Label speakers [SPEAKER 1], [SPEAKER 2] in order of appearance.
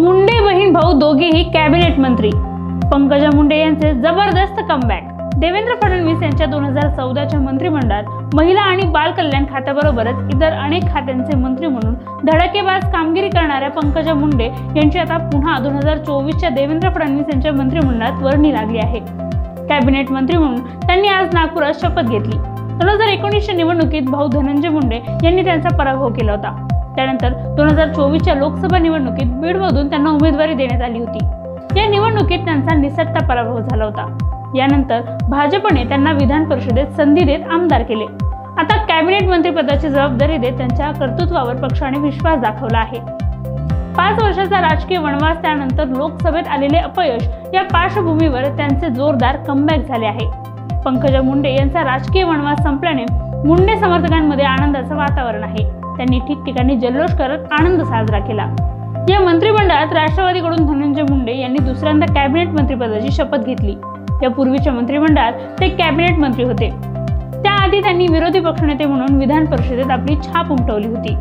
[SPEAKER 1] मुंडे बहीण भाऊ दोघेही कॅबिनेट मंत्री. पंकजा मुंडे यांचे जबरदस्त कमबॅक देवेंद्र फडणवीस यांच्या दोन हजार चौदाच्या मंत्रिमंडळात महिला आणि बाल कल्याण खात्याबरोबरच इतर अनेक खात्यांचे मंत्री म्हणून धडकेबाज कामगिरी करणाऱ्या पंकजा मुंडे यांची आता पुन्हा दोन हजार चोवीसच्या देवेंद्र फडणवीस यांच्या मंत्रिमंडळात वर्णी लागली आहे. कॅबिनेट मंत्री म्हणून त्यांनी आज नागपुरात शपथ घेतली. दोन हजार एकोणीसच्या निवडणुकीत भाऊ धनंजय मुंडे यांनी त्यांचा पराभव केला होता. त्यानंतर हजार चोवीसच्या लोकसभा निवडणुकीत बीडमधून त्यांना उमेदवारी देण्यात आली होती. या निवडणुकीत त्यांचा निसटता पराभव झाला होता. यानंतर भाजपने त्यांना विधान परिषदेत संधी देत आमदार केले. आता कॅबिनेट मंत्रीपदाची जबाबदारी देत त्यांच्या कर्तृत्वावर पक्षाने विश्वास दाखवला आहे. पाच वर्षाचा राजकीय वनवास त्यानंतर लोकसभेत आलेले अपयश या पार्श्वभूमीवर त्यांचे जोरदार कमबॅक झाले आहे. पंकजा मुंडे यांचा राजकीय वनवास संपल्याने मुंडे समर्थकांमध्ये आनंदाचं वातावरण आहे. त्यांनी ठिकठिकाणी जल्लोष करत आनंद साजरा केला. या मंत्रिमंडळात राष्ट्रवादीकडून धनंजय मुंडे यांनी दुसऱ्यांदा कॅबिनेट मंत्रिपदाची शपथ घेतली. या पूर्वीच्या मंत्रिमंडळात ते कॅबिनेट मंत्री होते. त्याआधी त्यांनी विरोधी पक्षनेते म्हणून विधान परिषदेत आपली छाप उमटवली होती.